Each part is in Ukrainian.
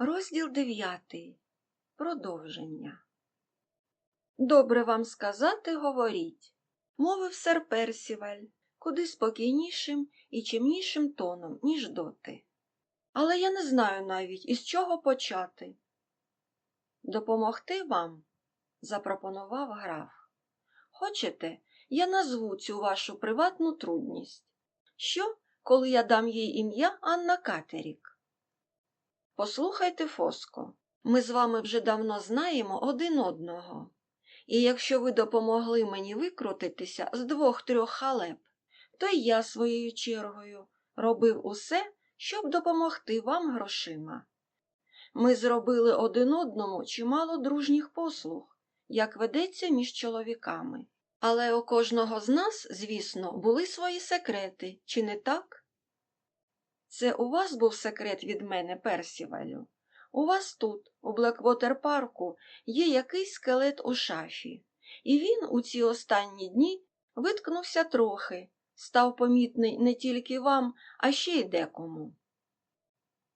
Розділ дев'ятий. Продовження. Добре вам сказати, говоріть, мовив сер Персіваль, куди спокійнішим і чимнішим тоном, ніж доти. Але я не знаю навіть, із чого почати. Допомогти вам? запропонував граф. Хочете, я назву цю вашу приватну трудність. Що, коли я дам їй ім'я Анна Катерік? Послухайте, Фоско, ми з вами вже давно знаємо один одного. І якщо ви допомогли мені викрутитися з двох-трьох халеп, то й я своєю чергою робив усе, щоб допомогти вам грошима. Ми зробили один одному чимало дружніх послуг, як ведеться між чоловіками. Але у кожного з нас, звісно, були свої секрети, чи не так? Це у вас був секрет від мене, Персівалю. У вас тут, у Блеквотер парку, є якийсь скелет у шафі, і він у ці останні дні виткнувся трохи, став помітний не тільки вам, а ще й декому.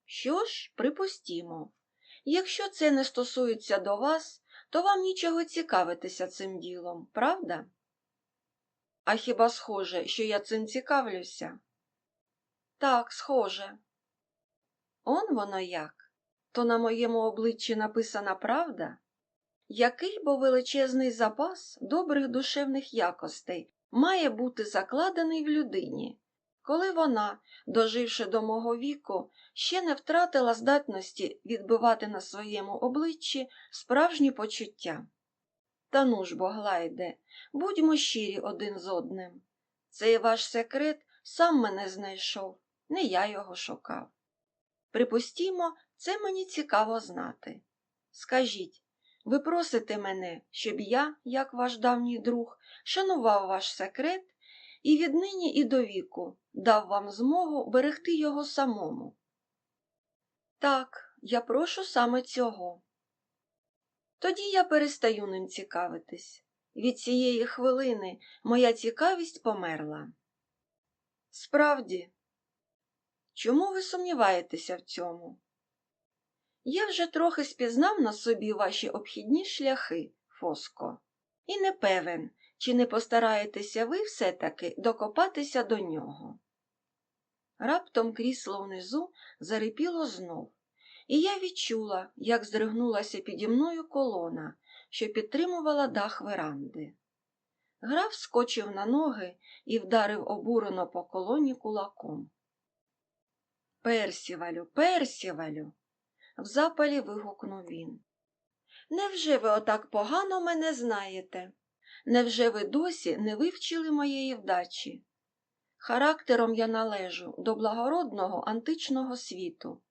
Що ж, припустімо, якщо це не стосується до вас, то вам нічого цікавитися цим ділом, правда? А хіба схоже, що я цим цікавлюся? Так, схоже. Он воно як. То на моєму обличчі написана правда? Який бо величезний запас добрих душевних якостей має бути закладений в людині, коли вона, доживши до мого віку, ще не втратила здатності відбивати на своєму обличчі справжні почуття. Та ну ж бо, Глайде, будьмо щирі один з одним. Цей ваш секрет сам мене знайшов, не я його шукав. Припустімо, це мені цікаво знати. Скажіть, ви просите мене, щоб я, як ваш давній друг, шанував ваш секрет і віднині і до віку дав вам змогу берегти його самому. Так, я прошу саме цього. Тоді я перестаю ним цікавитись. Від цієї хвилини моя цікавість померла. Справді, чому ви сумніваєтеся в цьому? Я вже трохи спізнав на собі ваші обхідні шляхи, Фоско, і не певен, чи не постараєтеся ви все-таки докопатися до нього. Раптом крісло внизу зарипіло знов, і я відчула, як здригнулася піді мною колона, що підтримувала дах веранди. Граф скочив на ноги і вдарив обурено по колоні кулаком. Персівалю, персівалю. В запалі вигукнув він. Невже ви отак погано мене знаєте? Невже ви досі не вивчили моєї вдачі? Характером я належу до благородного античного світу.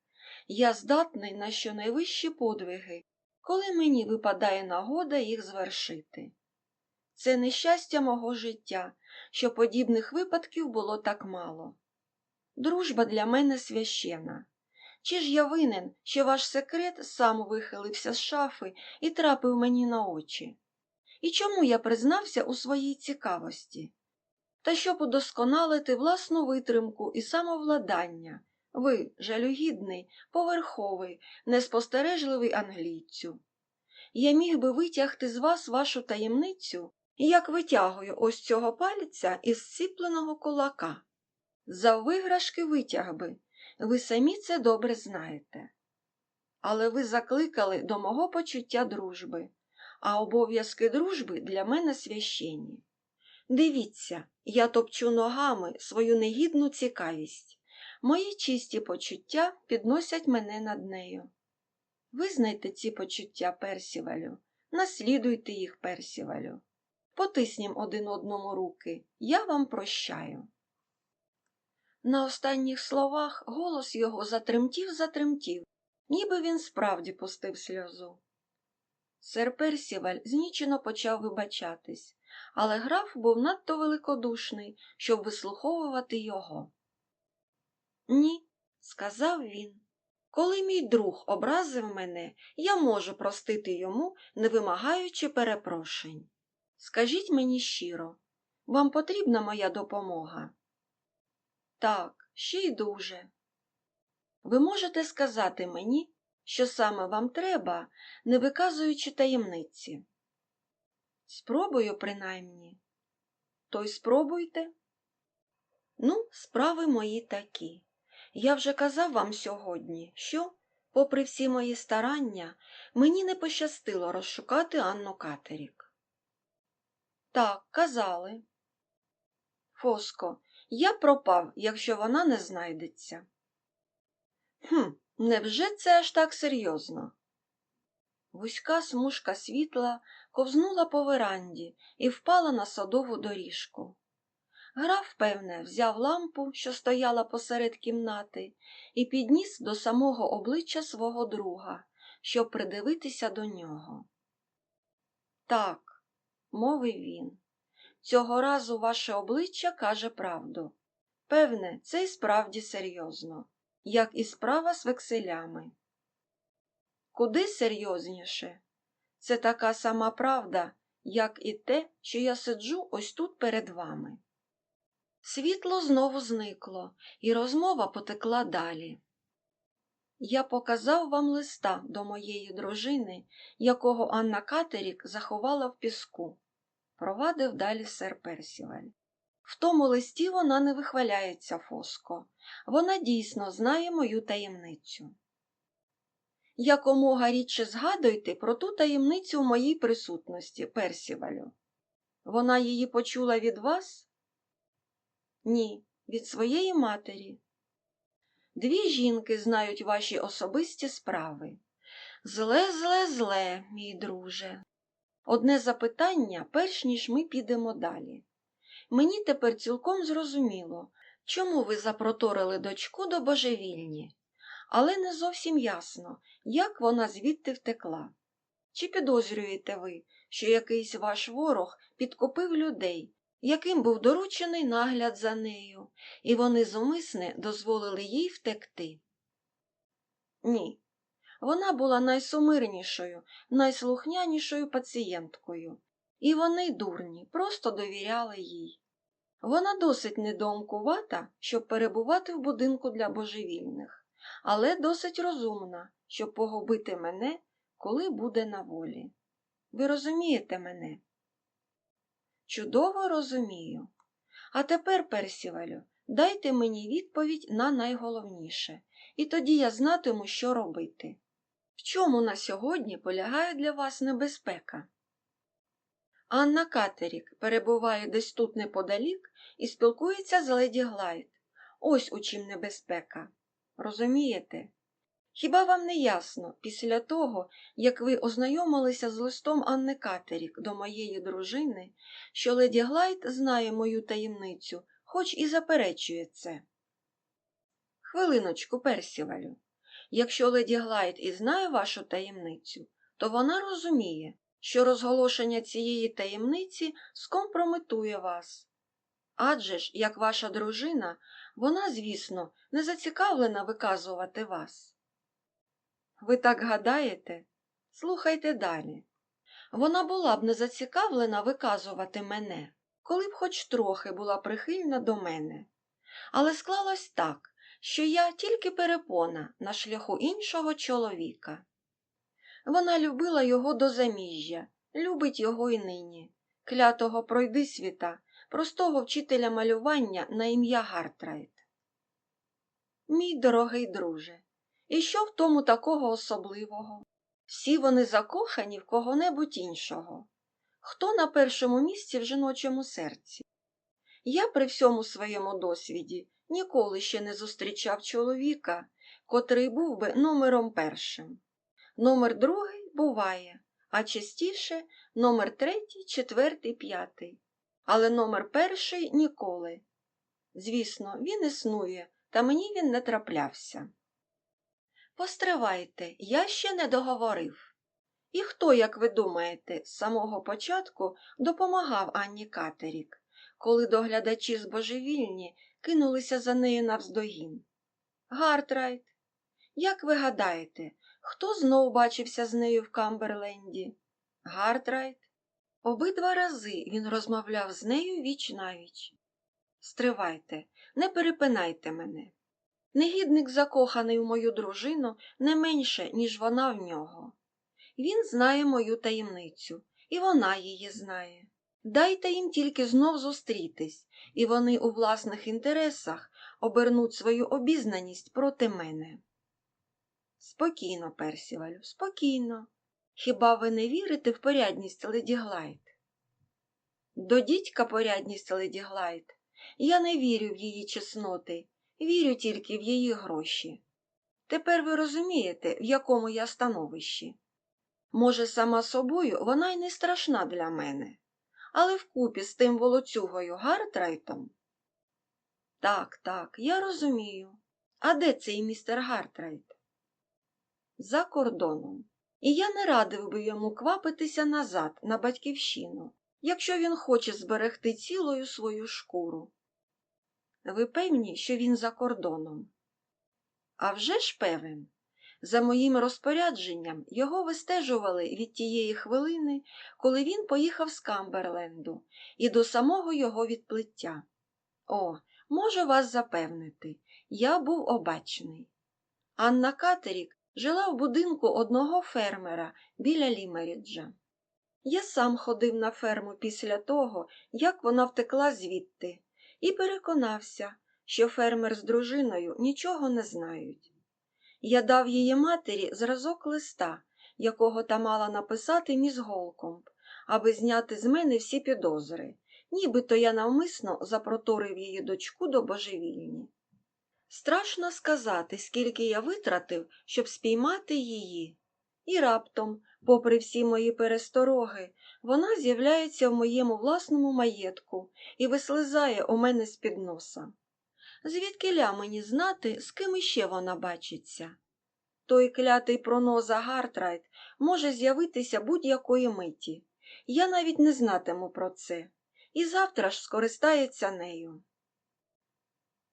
Я здатний на щонайвищі подвиги, коли мені випадає нагода їх звершити. Це нещастя мого життя, що подібних випадків було так мало. Дружба для мене священа. Чи ж я винен, що ваш секрет сам вихилився з шафи і трапив мені на очі? І чому я признався у своїй цікавості? Та щоб удосконалити власну витримку і самовладання, ви, жалюгідний, поверховий, неспостережливий англійцю. Я міг би витягти з вас вашу таємницю, як витягую ось цього пальця із сціпленого кулака. За виграшки витяг би, ви самі це добре знаєте. Але ви закликали до мого почуття дружби, а обов'язки дружби для мене священні. Дивіться, я топчу ногами свою негідну цікавість. Мої чисті почуття підносять мене над нею. Визнайте ці почуття Персівалю, наслідуйте їх Персівалю. Потиснім один одному руки, я вам прощаю. На останніх словах голос його затремтів, затремтів, ніби він справді пустив сльозу. Сер Персіваль знічено почав вибачатись, але граф був надто великодушний, щоб вислуховувати його. Ні, сказав він. Коли мій друг образив мене, я можу простити йому, не вимагаючи перепрошень. Скажіть мені щиро, вам потрібна моя допомога? Так, ще й дуже. Ви можете сказати мені, що саме вам треба, не виказуючи таємниці. Спробую, принаймні. То й спробуйте. Ну, справи мої такі. Я вже казав вам сьогодні, що, попри всі мої старання, мені не пощастило розшукати Анну Катерік. Так, казали. Фоско, я пропав, якщо вона не знайдеться. Хм, невже це аж так серйозно? Вузька смужка світла ковзнула по веранді і впала на садову доріжку. Граф, певне, взяв лампу, що стояла посеред кімнати, і підніс до самого обличчя свого друга, щоб придивитися до нього. Так, мовив він, цього разу ваше обличчя каже правду. Певне, це й справді серйозно, як і справа з векселями. Куди серйозніше? Це така сама правда, як і те, що я сиджу ось тут перед вами. Світло знову зникло, і розмова потекла далі. Я показав вам листа до моєї дружини, якого Анна Катерік заховала в піску, провадив далі сер Персіваль. В тому листі вона не вихваляється, Фоско. Вона дійсно знає мою таємницю. Якомога рідше згадуйте про ту таємницю в моїй присутності, Персівалю. Вона її почула від вас? Ні, від своєї матері. Дві жінки знають ваші особисті справи. Зле, зле, зле, мій друже. Одне запитання, перш ніж ми підемо далі. Мені тепер цілком зрозуміло, чому ви запроторили дочку до божевільні, але не зовсім ясно, як вона звідти втекла. Чи підозрюєте ви, що якийсь ваш ворог підкупив людей, яким був доручений нагляд за нею, і вони зумисне дозволили їй втекти? Ні. Вона була найсумирнішою, найслухнянішою пацієнткою, і вони, дурні, просто довіряли їй. Вона досить недоомкувата, щоб перебувати в будинку для божевільних, але досить розумна, щоб погубити мене, коли буде на волі. Ви розумієте мене? Чудово розумію. А тепер, Персівалю, дайте мені відповідь на найголовніше, і тоді я знатиму, що робити. В чому на сьогодні полягає для вас небезпека? Анна Катерік перебуває десь тут неподалік і спілкується з леді Глайд. Ось у чим небезпека. Розумієте? Хіба вам не ясно, після того, як ви ознайомилися з листом Анни Катерік до моєї дружини, що леді Глайд знає мою таємницю, хоч і заперечує це? Хвилиночку, Персівалю. Якщо леді Глайд і знає вашу таємницю, то вона розуміє, що розголошення цієї таємниці скомпрометує вас. Адже ж, як ваша дружина, вона, звісно, не зацікавлена виказувати вас. Ви так гадаєте? Слухайте далі. Вона була б не зацікавлена виказувати мене, коли б хоч трохи була прихильна до мене. Але склалось так, що я тільки перепона на шляху іншого чоловіка. Вона любила його до заміжжя, любить його й нині, клятого пройди світа, простого вчителя малювання на ім'я Гартрайт. Мій дорогий друже, і що в тому такого особливого? Всі вони закохані в кого-небудь іншого. Хто на першому місці в жіночому серці? Я при всьому своєму досвіді ніколи ще не зустрічав чоловіка, котрий був би номером першим. Номер другий буває, а частіше номер третій, четвертий, п'ятий. Але номер перший ніколи. Звісно, він існує, та мені він не траплявся. Постривайте, я ще не договорив. І хто, як ви думаєте, з самого початку допомагав Анні Катерік, коли доглядачі з божевільні кинулися за нею навздогін? Гартрайт. Як ви гадаєте, хто знов бачився з нею в Камберленді? Гартрайт. Обидва рази він розмовляв з нею віч навіч. Стривайте, не перепинайте мене. Негідник закоханий у мою дружину не менше, ніж вона в нього. Він знає мою таємницю, і вона її знає. Дайте їм тільки знов зустрітись, і вони у власних інтересах обернуть свою обізнаність проти мене. Спокійно, Персівалю, спокійно. Хіба ви не вірите в порядність леді Глайд? До дідька порядність леді Глайд. Я не вірю в її чесноти, вірю тільки в її гроші. Тепер ви розумієте, в якому я становищі. Може, сама собою вона й не страшна для мене, але вкупі з тим волоцюгою Гартрайтом. Так, так, я розумію. А де цей містер Гартрайт? За кордоном. І я не радив би йому квапитися назад на батьківщину, якщо він хоче зберегти цілою свою шкуру. Ви певні, що він за кордоном? А вже ж певен. За моїм розпорядженням його вистежували від тієї хвилини, коли він поїхав з Камберленду, і до самого його відплиття. О, можу вас запевнити, я був обачний. Анна Катерік жила в будинку одного фермера біля Лімеріджа. Я сам ходив на ферму після того, як вона втекла звідти, і переконався, що фермер з дружиною нічого не знають. Я дав її матері зразок листа, якого та мала написати міс Голкомб, аби зняти з мене всі підозри, нібито я навмисно запроторив її дочку до божевільні. Страшно сказати, скільки я витратив, щоб спіймати її. І раптом, попри всі мої перестороги, вона з'являється в моєму власному маєтку і вислизає у мене з-під носа. Звідки ля мені знати, з ким іще вона бачиться? Той клятий проноза Гартрайт може з'явитися будь-якої миті. Я навіть не знатиму про це, і завтра ж скористається нею.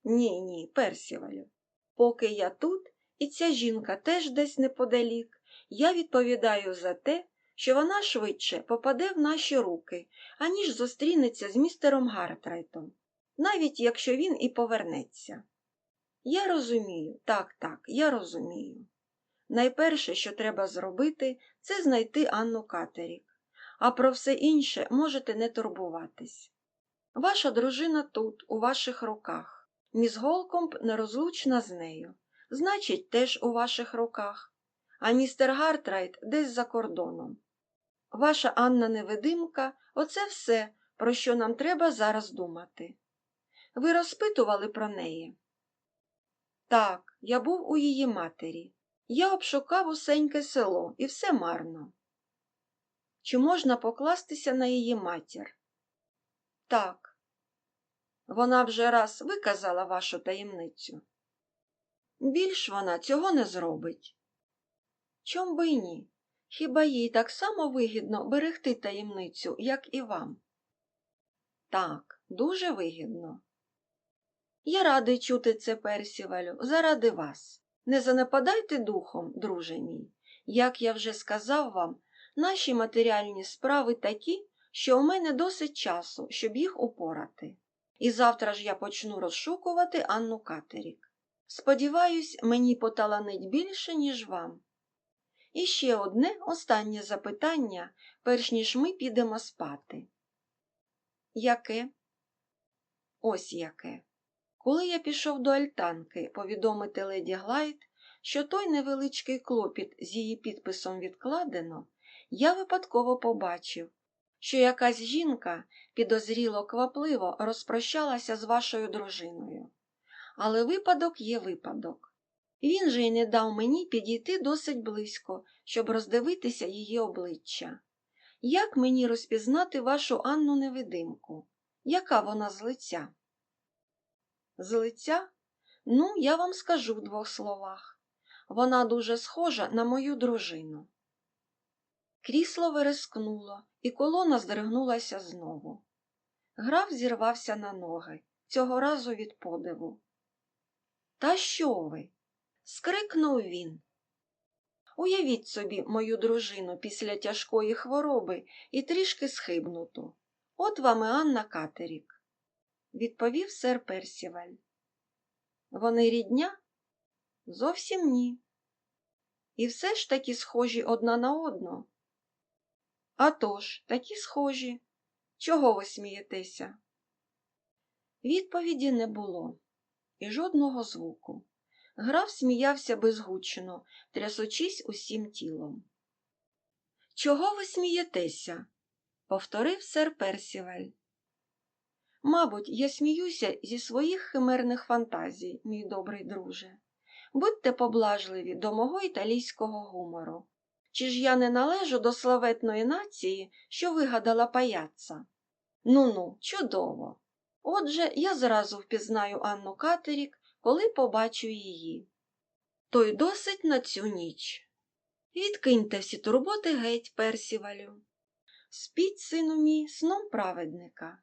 Ні, ні, Персівалю. Поки я тут, і ця жінка теж десь неподалік, я відповідаю за те, що вона швидше попаде в наші руки, аніж зустрінеться з містером Гартрайтом, навіть якщо він і повернеться. Я розумію, так, так, я розумію. Найперше, що треба зробити, це знайти Анну Катерік, а про все інше можете не турбуватись. Ваша дружина тут, у ваших руках. Міс Голкомб нерозлучна з нею, значить, теж у ваших руках, а містер Гартрайт десь за кордоном. Ваша Анна невидимка оце все, про що нам треба зараз думати. Ви розпитували про неї? Так, я був у її матері. Я обшукав усеньке село, і все марно. Чи можна покластися на її матір? Так. Вона вже раз виказала вашу таємницю. Більш вона цього не зробить. Чом би й ні? Хіба їй так само вигідно берегти таємницю, як і вам? Так, дуже вигідно. Я радий чути це, Персівалю, заради вас. Не занепадайте духом, друже мій. Як я вже сказав вам, наші матеріальні справи такі, що у мене досить часу, щоб їх упорати. І завтра ж я почну розшукувати Анну Катерік. Сподіваюсь, мені поталанить більше, ніж вам. І ще одне останнє запитання, перш ніж ми підемо спати. Яке? Ось яке. Коли я пішов до альтанки повідомити леді Глайд, що той невеличкий клопіт з її підписом відкладено, я випадково побачив, що якась жінка підозріло квапливо розпрощалася з вашою дружиною. Але випадок є випадок. Він же й не дав мені підійти досить близько, щоб роздивитися її обличчя. Як мені розпізнати вашу Анну невидимку? Яка вона з лиця? З лиця? Ну, я вам скажу в двох словах. Вона дуже схожа на мою дружину. Крісло верескнуло, і колона здригнулася знову. Граф зірвався на ноги, цього разу від подиву. Та що ви? скрикнув він. Уявіть собі мою дружину після тяжкої хвороби і трішки схибнуту. От вам і Анна Катерік, відповів сер Персіваль. Вони рідня? Зовсім ні. І все ж таки схожі одна на одну. «А тож, такі схожі. Чого ви смієтеся? Відповіді не було і жодного звуку. Граф сміявся безгучно, трясучись усім тілом. Чого ви смієтеся? повторив сер Персівель. Мабуть, я сміюся зі своїх химерних фантазій, мій добрий друже. Будьте поблажливі до мого італійського гумору. Чи ж я не належу до славетної нації, що вигадала паяцца? Ну ну, чудово. Отже, я зразу впізнаю Анну Катерік, коли побачу її. То й досить на цю ніч. Відкиньте всі турботи геть, Персівалю. Спіть, сину мій, сном праведника,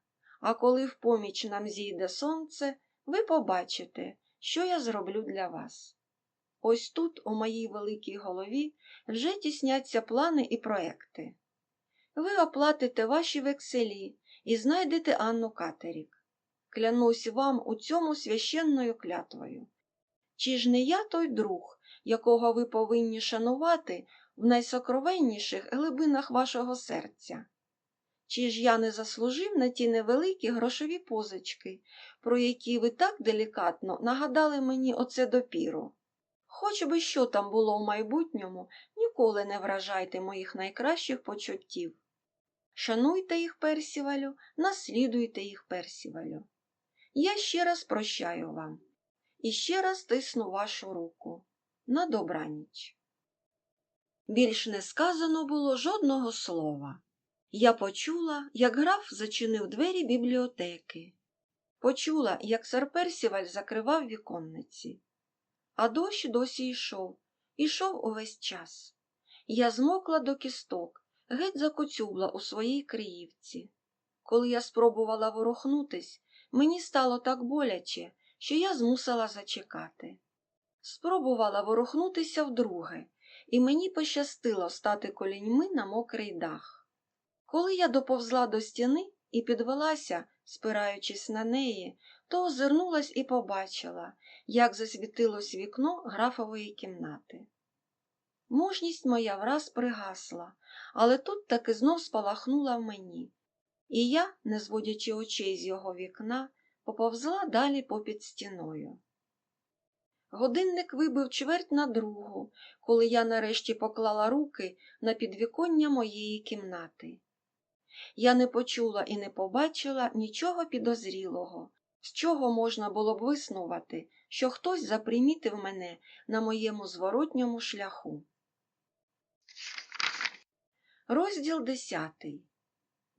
а коли в поміч нам зійде сонце, ви побачите, що я зроблю для вас. Ось тут, у моїй великій голові, вже тісняться плани і проекти. Ви оплатите ваші векселі і знайдете Анну Катерік. Клянусь вам у цьому священною клятвою. Чи ж не я той друг, якого ви повинні шанувати в найсокровенніших глибинах вашого серця? Чи ж я не заслужив на ті невеликі грошові позички, про які ви так делікатно нагадали мені оце допіру? Хоч би що там було в майбутньому, ніколи не вражайте моїх найкращих почуттів. Шануйте їх персівалю, наслідуйте їх персівалю. Я ще раз прощаю вам і ще раз тисну вашу руку. На добраніч. Більш не сказано було жодного слова. Я почула, як граф зачинив двері бібліотеки, почула, як сер Персіваль закривав віконниці. А дощ досі йшов, ішов увесь час. Я змокла до кісток, геть закоцюбла у своїй криївці. Коли я спробувала ворухнутись, мені стало так боляче, що я змусила зачекати. Спробувала ворухнутися вдруге, і мені пощастило стати коліньми на мокрий дах. Коли я доповзла до стіни і підвелася, спираючись на неї, то озирнулась і побачила, як засвітилось вікно графової кімнати. Мужність моя враз пригасла, але тут таки знов спалахнула в мені, і я, не зводячи очей з його вікна, поповзла далі попід стіною. Годинник вибив чверть на другу, коли я нарешті поклала руки на підвіконня моєї кімнати. Я не почула і не побачила нічого підозрілого, з чого можна було б виснувати, що хтось запримітив мене на моєму зворотньому шляху. Розділ 10.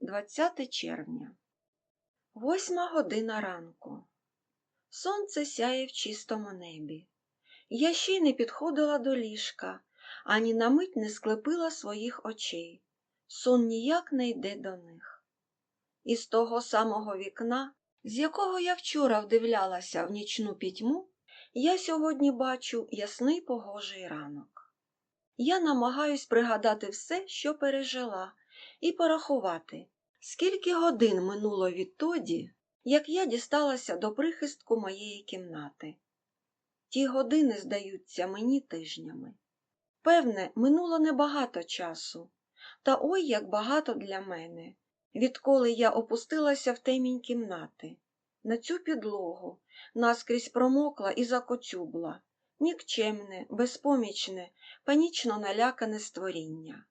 20 червня. Восьма година ранку. Сонце сяє в чистому небі. Я ще й не підходила до ліжка, ані на мить не склепила своїх очей. Сон ніяк не йде до них. Із того самого вікна, з якого я вчора вдивлялася в нічну пітьму, я сьогодні бачу ясний погожий ранок. Я намагаюсь пригадати все, що пережила, і порахувати, скільки годин минуло відтоді, як я дісталася до прихистку моєї кімнати. Ті години здаються мені тижнями. Певне, минуло небагато часу, та ой як багато для мене, відколи я опустилася в темінь кімнати, на цю підлогу, наскрізь промокла і закоцюбла, нікчемне, безпомічне, панічно налякане створіння.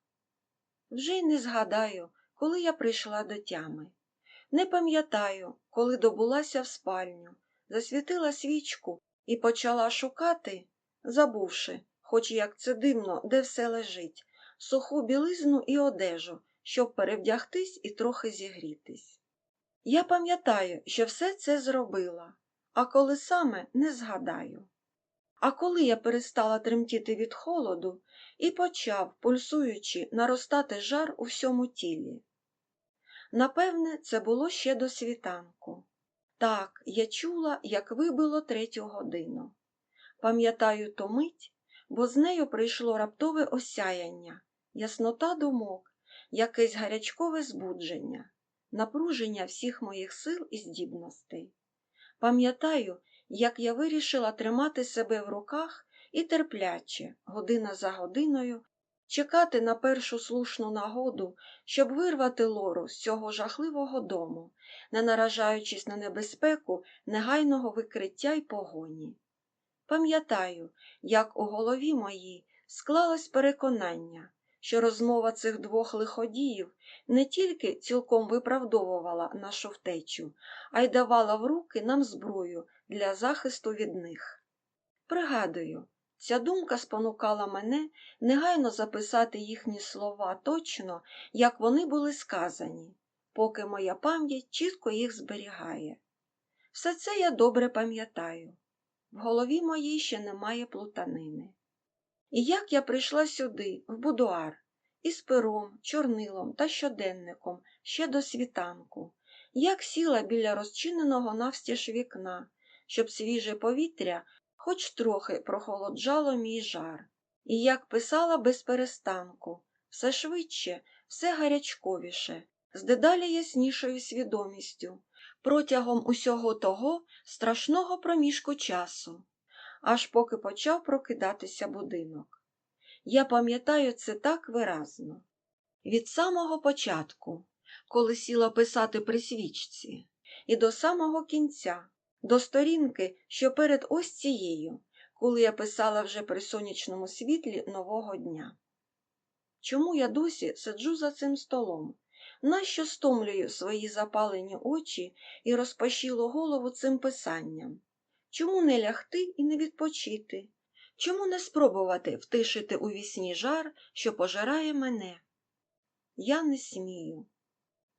Вже й не згадаю, коли я прийшла до тями. Не пам'ятаю, коли добулася в спальню, засвітила свічку і почала шукати, забувши, хоч як це дивно, де все лежить, суху білизну і одежу, щоб перевдягтись і трохи зігрітись. Я пам'ятаю, що все це зробила, а коли саме не згадаю. А коли я перестала тремтіти від холоду і почав, пульсуючи, наростати жар у всьому тілі. Напевне, це було ще до світанку. Так, я чула, як вибило третю годину. Пам'ятаю ту мить, бо з нею прийшло раптове осяяння, яснота думок, якесь гарячкове збудження, напруження всіх моїх сил і здібностей. Пам'ятаю, як я вирішила тримати себе в руках і терпляче, година за годиною, чекати на першу слушну нагоду, щоб вирвати лору з цього жахливого дому, не наражаючись на небезпеку негайного викриття й погоні. Пам'ятаю, як у голові моїй склалось переконання, що розмова цих двох лиходіїв не тільки цілком виправдовувала нашу втечу, а й давала в руки нам зброю для захисту від них. Пригадую, ця думка спонукала мене негайно записати їхні слова точно, як вони були сказані, поки моя пам'ять чітко їх зберігає. Все це я добре пам'ятаю. В голові моїй ще немає плутанини. І як я прийшла сюди, в будуар, із пером, чорнилом та щоденником ще до світанку, як сіла біля розчиненого навстіж вікна, щоб свіже повітря хоч трохи прохолоджало мій жар, і як писала без перестанку, все швидше, все гарячковіше, з дедалі яснішою свідомістю, протягом усього того страшного проміжку часу, аж поки почав прокидатися будинок. Я пам'ятаю це так виразно. Від самого початку, коли сіла писати при свічці, і до самого кінця, до сторінки, що перед ось цією, коли я писала вже при сонячному світлі нового дня. Чому я досі сиджу за цим столом? Нащо стомлюю свої запалені очі і розпашілу голову цим писанням? Чому не лягти і не відпочити? Чому не спробувати втишити у вісні жар, що пожирає мене? Я не смію.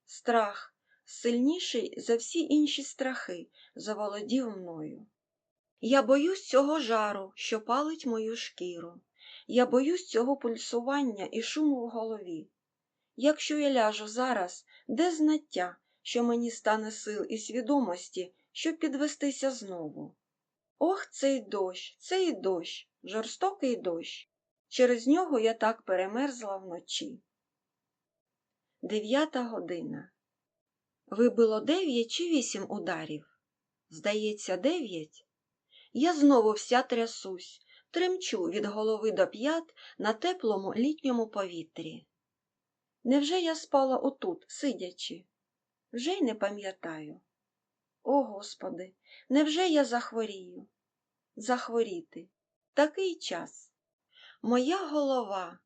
Страх, сильніший за всі інші страхи, заволодів мною. Я боюсь цього жару, що палить мою шкіру. Я боюсь цього пульсування і шуму в голові. Якщо я ляжу зараз, де знаття, що мені стане сил і свідомості, щоб підвестися знову? Ох, цей дощ, цей дощ, жорстокий дощ. Через нього я так перемерзла вночі. Дев'ята година. Вибило дев'ять чи вісім ударів? Здається, дев'ять. Я знову вся трясусь, тремчу від голови до п'ят на теплому літньому повітрі. Невже я спала отут, сидячи? Вже й не пам'ятаю. О, Господи, невже я захворію? Захворіти. Такий час. Моя голова.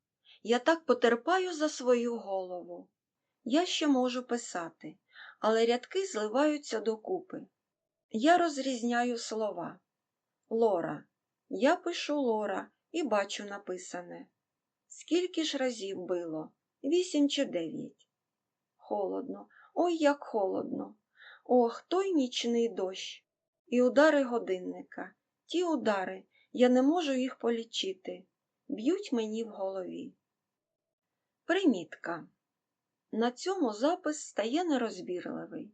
Я так потерпаю за свою голову. Я ще можу писати, але рядки зливаються докупи. Я розрізняю слова. Лора. Я пишу Лора і бачу написане. Скільки ж разів било? Вісім чи дев'ять. Холодно, ой, як холодно. Ох, той нічний дощ. І удари годинника. Ті удари, я не можу їх полічити. Б'ють мені в голові. Примітка. На цьому запис стає нерозбірливий.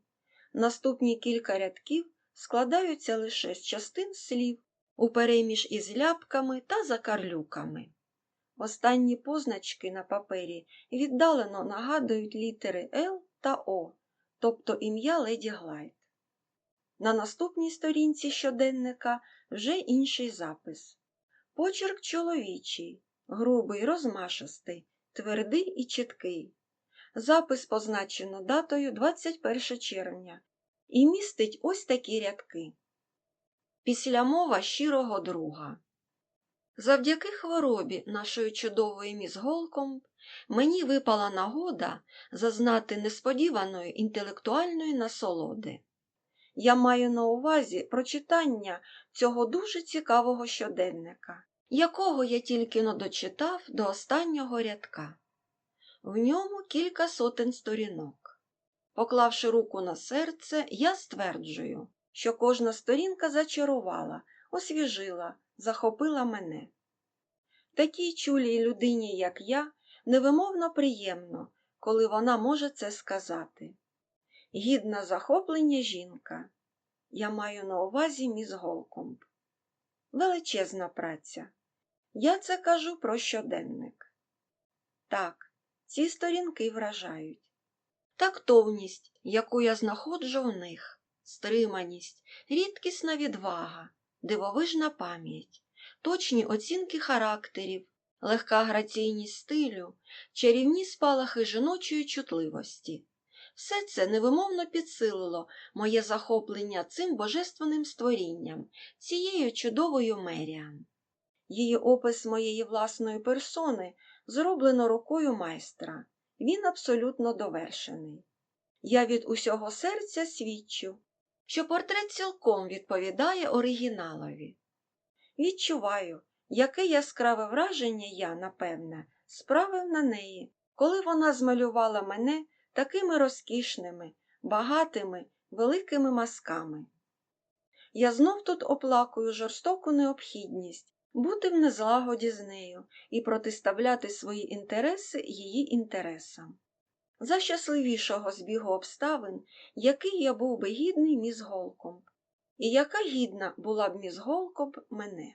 Наступні кілька рядків складаються лише з частин слів, упереміж із ляпками та закарлюками. Останні позначки на папері віддалено нагадують літери Л та О, тобто ім'я леді Глайд. На наступній сторінці щоденника вже інший запис. Почерк чоловічий, грубий, розмашистий, твердий і чіткий. Запис позначено датою 21 червня і містить ось такі рядки. Післямова щирого друга. Завдяки хворобі нашої чудової міс Голкомб мені випала нагода зазнати несподіваної інтелектуальної насолоди. Я маю на увазі прочитання цього дуже цікавого щоденника, якого я тільки но дочитав до останнього рядка. В ньому кілька сотень сторінок. Поклавши руку на серце, я стверджую, що кожна сторінка зачарувала, освіжила, захопила мене. Такій чулій людині, як я, невимовно приємно, коли вона може це сказати. Гідна захоплення жінка. Я маю на увазі міс Голкомб. Величезна праця. Я це кажу про щоденник. Так, ці сторінки вражають. Тактовність, яку я знаходжу в них, стриманість, рідкісна відвага, дивовижна пам'ять, точні оцінки характерів, легка граційність стилю, чарівні спалахи жіночої чутливості. Все це невимовно підсилило моє захоплення цим божественним створінням, цією чудовою Меріан. Її опис моєї власної персони зроблено рукою майстра. Він абсолютно довершений. Я від усього серця свідчу, що портрет цілком відповідає оригіналові. Відчуваю, яке яскраве враження я, напевне, справив на неї, коли вона змалювала мене такими розкішними, багатими, великими мазками. Я знов тут оплакую жорстоку необхідність бути в незлагоді з нею і протиставляти свої інтереси її інтересам. За щасливішого збігу обставин, який я був би гідний міс Голкомб, і яка гідна була б міс Голкомб мене.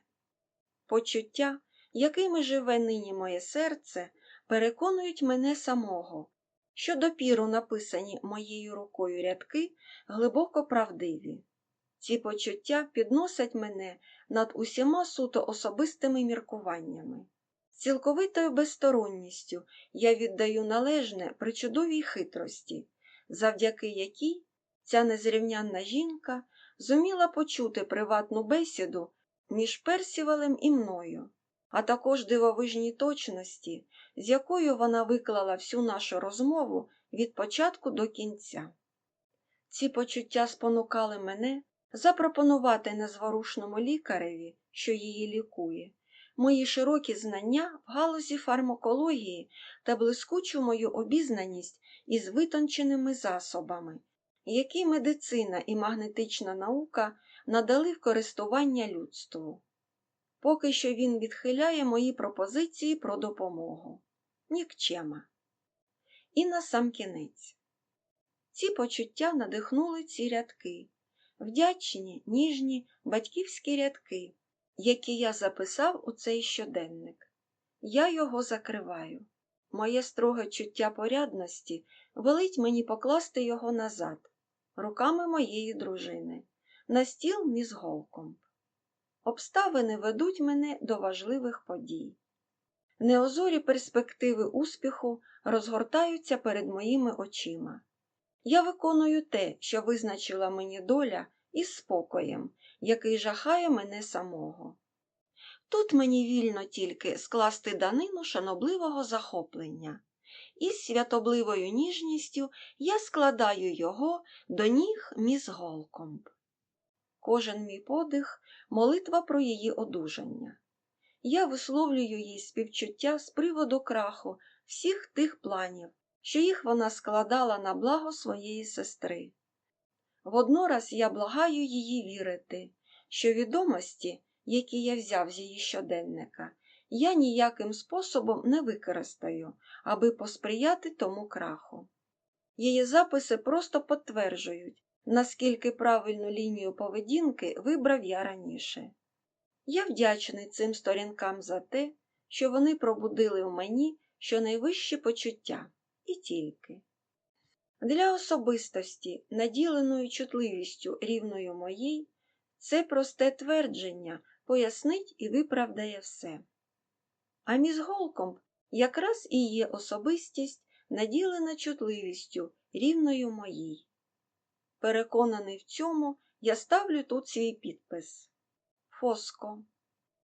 Почуття, якими живе нині моє серце, переконують мене самого, що допіру написані моєю рукою рядки глибоко правдиві. Ці почуття підносять мене над усіма суто особистими міркуваннями. З цілковитою безсторонністю я віддаю належне причудовій хитрості, завдяки якій ця незрівнянна жінка зуміла почути приватну бесіду між Персівалем і мною, а також дивовижній точності, з якою вона виклала всю нашу розмову від початку до кінця. Ці почуття спонукали мене запропонувати незворушному лікареві, що її лікує, мої широкі знання в галузі фармакології та блискучу мою обізнаність із витонченими засобами, які медицина і магнетична наука надали в користування людству. Поки що він відхиляє мої пропозиції про допомогу. Нікчема. І насамкінець. Ці почуття надихнули ці рядки, вдячні, ніжні, батьківські рядки, які я записав у цей щоденник. Я його закриваю. Моє строге чуття порядності велить мені покласти його назад, руками моєї дружини, на стіл між голком. Обставини ведуть мене до важливих подій. Неозорі перспективи успіху розгортаються перед моїми очима. Я виконую те, що визначила мені доля, із спокоєм, який жахає мене самого. Тут мені вільно тільки скласти данину шанобливого захоплення, і з святобливою ніжністю я складаю його до ніг міс Голкомб. Кожен мій подих молитва про її одужання. Я висловлюю їй співчуття з приводу краху всіх тих планів, що їх вона складала на благо своєї сестри. Воднораз я благаю її вірити, що відомості, які я взяв з її щоденника, я ніяким способом не використаю, аби посприяти тому краху. Її записи просто підтверджують, наскільки правильну лінію поведінки вибрав я раніше. Я вдячний цим сторінкам за те, що вони пробудили в мені щонайвищі почуття і тільки. Для особистості, наділеної чутливістю рівною моїй, це просте твердження пояснить і виправдає все. А міс Голкомб якраз і є особистість, наділена чутливістю рівною моїй. Переконаний в цьому, я ставлю тут свій підпис. Фоско.